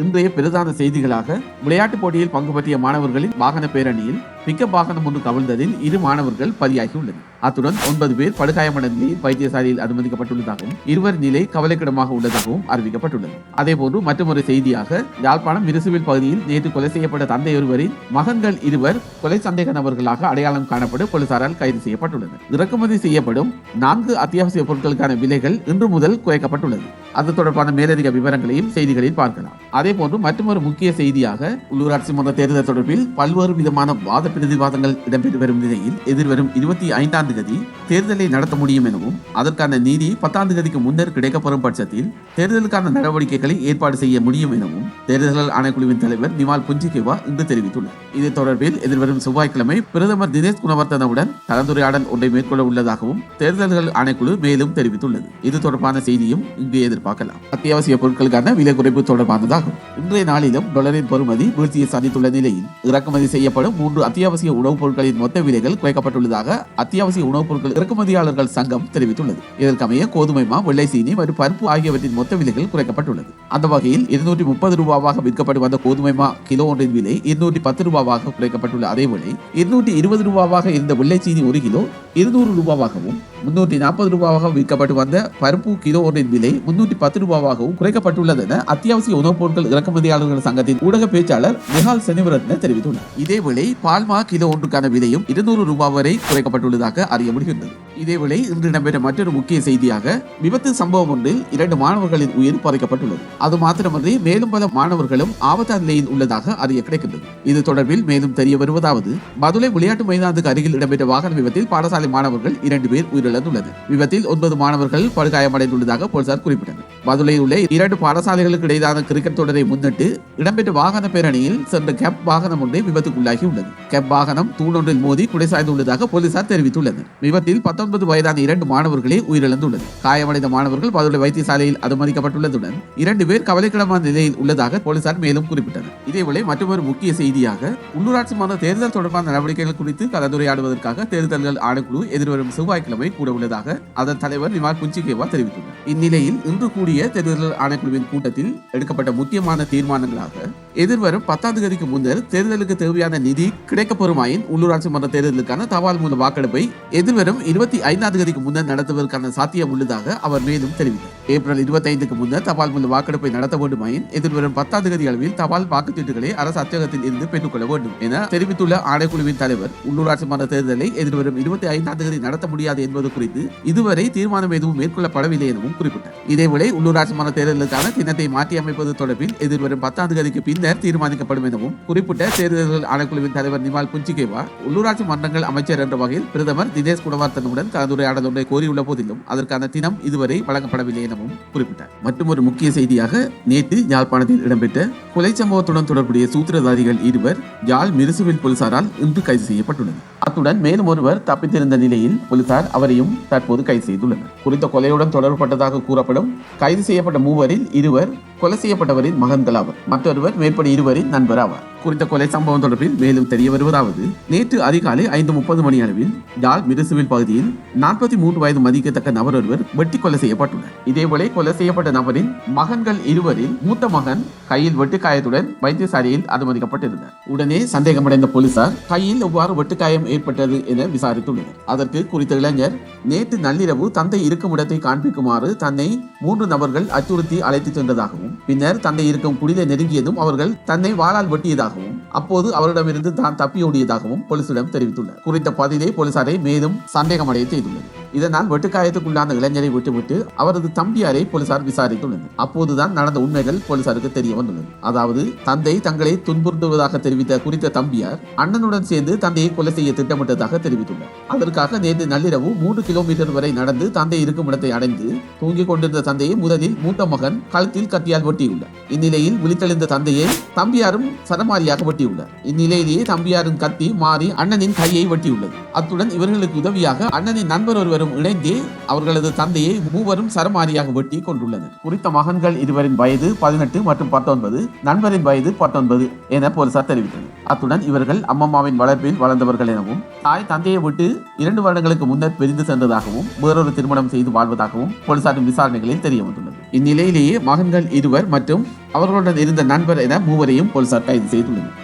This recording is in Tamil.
இன்றைய பிரதான செய்திகளாக விளையாட்டுப் போட்டியில் பங்கு பற்றிய மாணவர்களின் வாகன பேரணியில் பிக்கப் வாகனம் ஒன்று கவிழ்ந்ததில் இரு மாணவர்கள் பலியாகியுள்ளனர். அத்துடன் ஒன்பது பேர் படுகாயமடைந்த நிலையில் வைத்தியசாலையில் அனுமதிக்கப்பட்டுள்ளதாகவும் இருவர் நிலை கவலைக்கிடமாக உள்ளதாகவும் அறிவிக்கப்பட்டுள்ளது. அதேபோன்று மற்றொரு செய்தியாக யாழ்ப்பாணம் மிருசுவில் பகுதியில் நேற்று கொலை செய்யப்பட்ட தந்தை ஒருவரின் மகன்கள் இருவர் கொலை சந்தேக நபர்களாக அடையாளம் காணப்பட்டு போலீசாரால் கைது செய்யப்பட்டுள்ளனர். இறக்குமதி செய்யப்படும் நான்கு அத்தியாவசிய பொருட்களுக்கான விலைகள் இன்று முதல் குறைக்கப்பட்டுள்ளது. அது தொடர்பான மேலதிக விவரங்களையும் செய்திகளில் பார்க்கலாம். அதேபோன்று மற்றொரு முக்கிய செய்தியாக உள்ளூராட்சி மன்ற தேர்தல் தொடர்பில் பல்வேறு விதமான வாத பிரதிவாதங்கள் இடம்பெற்று வரும் நிலையில் எதிர்வரும் இருபத்தி ஐந்தாம் தேதி தேர்தலை நடத்த முடியும் எனவும் அதற்கான நீதி பத்தாம் தேதிக்கு முன்னர் கிடைக்கப்பெறும் பட்சத்தில் தேர்தலுக்கான நடவடிக்கைகளை ஏற்பாடு செய்ய முடியும் எனவும் தேர்தல்கள் ஆணைக்குழுவின் தலைவர் நிமால் புஞ்சிகேவா இன்று தெரிவித்துள்ளார். இது தொடர்பில் எதிர்வரும் செவ்வாய்க்கிழமை பிரதமர் தினேஷ் குணவர்த்தனவுடன் கலந்துரையாடல் ஒன்றை மேற்கொள்ள உள்ளதாகவும் தேர்தல்கள் ஆணைக்குழு மேலும் தெரிவித்துள்ளது. இது தொடர்பான செய்தியும் இங்கு எதிர்பார்க்கலாம். அத்தியாவசிய பொருட்களுக்கான விலை குறைப்பு தொடர்பானதாகும். இன்றைய நாளிலும் டொலரின் பெறுமதி வீழ்ச்சியை சந்தித்துள்ள நிலையில் இறக்குமதி செய்யப்படும் மூன்று அத்தியாவசிய உணவுப் பொருட்களின் மொத்த விலைகள் குறைக்கப்பட்டுள்ளதாக அத்தியாவசிய உணவுப் பொருட்கள் இறக்குமதியாளர்கள் சங்கம் தெரிவித்துள்ளது. இதற்கமைய கோதுமை மா வெள்ளை சீனி மற்றும் பருப்பு ஆகியவற்றின் மொத்த விலைகள் குறைக்கப்பட்டுள்ளது. அந்த வகையில் இருநூற்றி முப்பது ரூபாவாக விற்கப்பட்டு வந்த கோதுமை மா கிலோ ஒன்றின் விலை இருநூற்றி பத்து ரூபாவாக குறைக்கப்பட்டுள்ள அதேவேளை இருநூற்றி இருபது ரூபாவாக இருந்த வெள்ளை சீனி ஒரு கிலோ இருநூறு ரூபாவாகவும் முன்னூற்றி நாற்பது ரூபாவாக விற்கப்பட்டு வந்த பருப்பு கிலோ ஒன்றின் விலை முன்னூற்றி பத்து ரூபாவாகவும் குறைக்கப்பட்டுள்ளது என அத்தியாவசிய உணவுப் பொருட்கள் இறக்குமதியாளர்கள் சங்கத்தின் ஊடக பேச்சாளர் நிஹால் செனிவரத்ன தெரிவித்துள்ளார். இதேவேளை பால்மா கிலோ ஒன்றுக்கான விலையும் இருநூறு ரூபாய் வரை குறைக்கப்பட்டுள்ளதாக அறிய முடிகின்றது. இதேவேளை இன்று இடம்பெற்ற மற்றொரு முக்கிய செய்தியாக விபத்து சம்பவம் ஒன்றில் இரண்டு மாணவர்களின் உயிர் பறிக்கப்பட்டுள்ளது. அது மாத்திரமன்றி மேலும் பல மாணவர்களும் ஆபத்த நிலையில் உள்ளதாக அறிய கிடைக்கின்றது. இது தொடர்பில் மேலும் தெரிய வருவதாவது மதுரை விளையாட்டு மைதானத்துக்கு அருகில் இடம்பெற்ற வாகன விபத்தில் பாடசாலை மாணவர்கள் இரண்டு பேர் உயிரிழந்துள்ளனர். விபத்தில் ஒன்பது மாணவர்கள் படுகாயமடைந்துள்ளதாக போலீசார் குறிப்பிட்டனர். மதுரையில் உள்ள இரண்டு பாடசாலைகளுக்கு இடையிலான கிரிக்கெட் தொடரை முன்னிட்டு இடம்பெற்ற வாகன பேரணியில் சென்ற கேப் வாகனம் ஒன்றே விபத்துக்குள்ளாகி உள்ளது கேப் வாகனம் தூணொன்றில் மோதி குடைசாய்ந்துள்ளதாக போலீசார் தெரிவித்துள்ளனர். விபத்தில் பத்தொன்பது வயதான இரண்டு மாணவர்களே உயிரிழந்துள்ளது காயமடைந்த மாணவர்கள் மதுரை வைத்தியசாலையில் அனுமதிக்கப்பட்டுள்ளதுடன் இரண்டு பேர் கவலைக்கிடமான நிலையில் உள்ளதாக போலீசார் மேலும் குறிப்பிட்டனர். இதேவேளை மற்றொரு முக்கிய செய்தியாக உள்ளூராட்சி மன்ற தேர்தல் தொடர்பான நடவடிக்கைகள் குறித்து கலந்துரையாடுவதற்காக தேர்தல்கள் ஆணைக்குழு எதிர்வரும் செவ்வாய்க்கிழமை கூட உள்ளதாக அதன் தலைவர் நிவார் குஞ்சிகேவா தெரிவித்துள்ளார். இந்நிலையில் இன்று கூடிய தேர்தல் ஆணைக்குழுவின் கூட்டத்தில் எடுக்கப்பட்ட முக்கியமான தீர்மானங்களாக எதிர்வரும் பத்தாம் தேதிக்கு முன்னர் தேர்தலுக்கு தேவையான நிதி கிடைக்கப்பெறுமாயின் உள்ளூராட்சி மன்ற தேர்தலுக்கான தபால் மூல வாக்கெடுப்பை எதிர்வரும் இருபத்தி ஐந்தாம் தேதிக்கு முன்னர் நடத்துவதற்கான சாத்தியம் உள்ளதாக அவர் மேலும் தெரிவித்தார். ஏப்ரல் இருபத்தைந்துக்கு முன்னர் தபால் மூல வாக்கெடுப்பை நடத்த வேண்டுமாயின் எதிர்வரும் பத்தாம் தேதி அளவில் தபால் வாக்குச்சீட்டுகளை அரசு அச்சகத்தில் இருந்து பெற்றுக்கொள்ள வேண்டும் என தெரிவித்துள்ள ஆணைக்குழுவின் தலைவர் உள்ளூராட்சி மன்ற தேர்தலை எதிர்வரும் இருபத்தி ஐந்தாம் தேதி நடத்த முடியாது என்பது குறித்து இதுவரை தீர்மானம் எதுவும் மேற்கொள்ளப்படவில்லை எனவும் குறிப்பிட்டார். இதேவேளை உள்ளூராட்சி மன்ற தேர்தலுக்கான தினத்தை மாற்றி அமைப்பது தொடர்பில் எதிர்வரும் பத்தாம் தேதிக்கு பின்னர் தீர்மானிக்கப்படும் எனவும் குறிப்பிட்ட தேர்தல்கள் ஆணைக்குழுவின் தலைவர் நிமால் புஞ்சிகேவா உள்ளூராட்சி மன்றங்கள் அமைச்சர் என்ற வகையில் பிரதமர் தினேஷ் குணவர்த்தனுடன் கலந்துரையாடல் ஒன்றை கோரியுள்ள போதிலும் அதற்கான தினம் இதுவரை வழங்கப்படவில்லை எனவும் குறிப்பிட்டார். மற்றும் ஒரு முக்கிய செய்தியாக நேற்று யாழ்ப்பாணத்தில் இடம்பெற்ற கொலை சம்பவத்துடன் தொடர்புடைய சூத்திரதாரிகள் இருவர் யாழ் மிருசுவில் போலீசாரால் இன்று கைது செய்யப்பட்டுள்ளனர். அத்துடன் மேலும் ஒருவர் தப்பித்திருந்த நிலையில் போலீசார் அவரையும் தற்போது கைது செய்துள்ளனர். குறித்த கொலையுடன் தொடர்பட்டதாக கூறப்படும் கைது செய்யப்பட்ட மூவரில் இருவர் கொலை செய்யப்பட்டவரின் மகன்கள் ஆவர் மற்றொருவர் மேற்படி இருவரின் நண்பர் ஆவார் குறித்த கொலை சம்பவம் தொடர்பில் மேலும் தெரிய வருவதாவது நேற்று அதிகாலை ஐந்து முப்பது மணி அளவில் யாழ் மிருசுவில் பகுதியில் நாற்பத்தி மூன்று வயது மதிக்கத்தக்க நபர் ஒருவர் வெட்டி கொலை செய்யப்பட்டுள்ளார். இதேபோல கொலை செய்யப்பட்ட நபரின் மகன்கள் இருவரில் மூத்த மகன் கையில் வெட்டுக்காயத்துடன் வைத்தியசாலையில் அனுமதிக்கப்பட்டிருந்தார். உடனே சந்தேகமடைந்த போலீசார் கையில் எவ்வாறு வெட்டுக்காயம் ஏற்பட்டது என விசாரித்துள்ளனர். அதற்கு குறித்த இளைஞர் நேற்று நள்ளிரவு தந்தை இருக்கும் இடத்தை காண்பிக்குமாறு தன்னை மூன்று நபர்கள் அச்சுறுத்தி அழைத்துச் சென்றதாகவும் பின்னர் தந்தை இருக்கும் குடிலை நெருங்கியதும் அவர்கள் தன்னை வாளால் வெட்டியதாக அப்போது அவரிடமிருந்து தான் தப்பியோடியதாகவும் போலீசிடம் தெரிவித்துள்ளார் குறித்த பதிலை போலீசாரை மேலும் சந்தேகமடைய செய்துள்ளது. இதனால் வெட்டுக்காயத்துக்குள்ளான இளைஞரை விட்டுவிட்டு அவரது தம்பியாரை போலீசார் விசாரித்துள்ளனர். அப்போதுதான் நடந்த உண்மைகள் போலீசாருக்கு தெரிய வந்துள்ளது. அதாவது தந்தை தங்களை துன்புறுத்துவதாக தெரிவித்த குறித்த தம்பியார் அண்ணனுடன் சேர்ந்து தந்தையை கொலை செய்ய திட்டமிட்டதாக தெரிவித்துள்ளார். அதற்காக நேற்று நள்ளிரவு மூன்று கிலோமீட்டர் வரை நடந்து தந்தை இருக்கும் இடத்தை அடைந்து தூங்கிக் கொண்டிருந்த தந்தையை முதலில் மூத்த மகன் கழுத்தில் கத்தியால் வெட்டியுள்ளார். இந்நிலையில் விழித்தெழுந்த தந்தையை தம்பியாரும் சரமாரியாக வெட்டியுள்ளார். இந்நிலையிலேயே தம்பியாரின் கத்தி மாறி அண்ணனின் கையை வெட்டியுள்ளது. அத்துடன் இவர்களுக்கு உதவியாக அண்ணனின் நண்பர் ஒருவரும் இணைந்தே அவர்களது தந்தையை மூவரும் சரமாரியாக வெட்டி கொண்டுள்ளனர் குறித்த மகன்கள் இருவரின் வயது பதினெட்டு மற்றும் பத்தொன்பது நண்பரின் வயது பத்தொன்பது என போலீசார் தெரிவித்தனர். அத்துடன் இவர்கள் அம்மம்மாவின் வளர்ப்பில் வளர்ந்தவர்கள் எனவும் தாய் தந்தையை விட்டு இரண்டு வருடங்களுக்கு முன்னர் பிரிந்து சென்றதாகவும் வேறொரு திருமணம் செய்து வாழ்வதாகவும் போலீசாரின் விசாரணைகளில் தெரிய வந்துள்ளது இந்நிலையிலேயே மகன்கள் இருவர் மற்றும் அவர்களுடன் இருந்த நண்பர் என மூவரையும் போலீசார் கைது செய்துள்ளனர்.